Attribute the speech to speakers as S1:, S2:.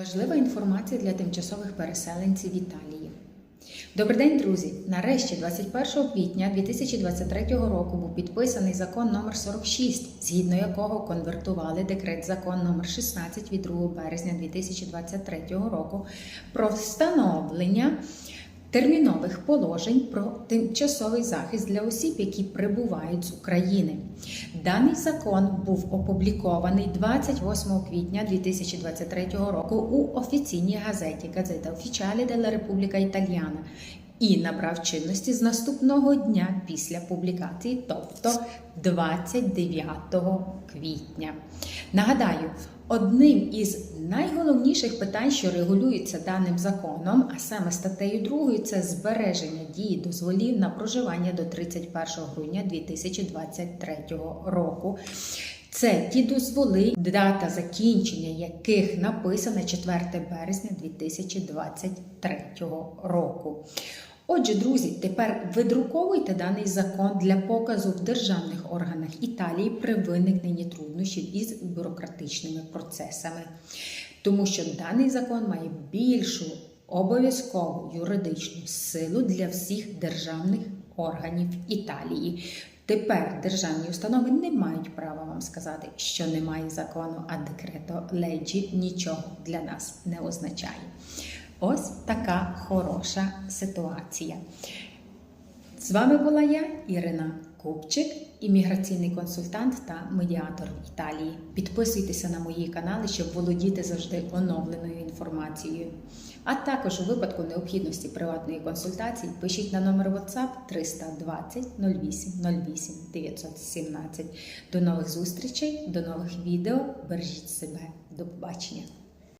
S1: Важлива інформація для тимчасових переселенців Італії. Добрий день, друзі! Нарешті, 21 квітня 2023 року, був підписаний закон номер 46, згідно якого конвертували декрет закон номер 16 від 2 березня 2023 року про встановлення термінових положень про тимчасовий захист для осіб, які прибувають з України. Даний закон був опублікований 28 квітня 2023 року у офіційній газеті Газета Офічалі della Repubblica Italiana і набрав чинності з наступного дня після публікації, тобто 29 квітня. Нагадаю, одним із найголовніших питань, що регулюється даним законом, а саме статтею 2, це збереження дії дозволів на проживання до 31 грудня 2023 року. Це ті дозволи, дата закінчення яких написана 4 березня 2023 року. Отже, друзі, тепер видруковуйте даний закон для показу в державних органах Італії при виникненні труднощів із бюрократичними процесами, тому що даний закон має більшу обов'язкову юридичну силу для всіх державних органів Італії. Тепер державні установи не мають права вам сказати, що немає закону, а декрето леджі нічого для нас не означає. Ось така хороша ситуація. З вами була я, Ірина Купчик, імміграційний консультант та медіатор в Італії. Підписуйтеся на мої канали, щоб володіти завжди оновленою інформацією. А також у випадку необхідності приватної консультації пишіть на номер WhatsApp 320 08 08 917. До нових зустрічей, до нових відео. Бережіть себе. До побачення!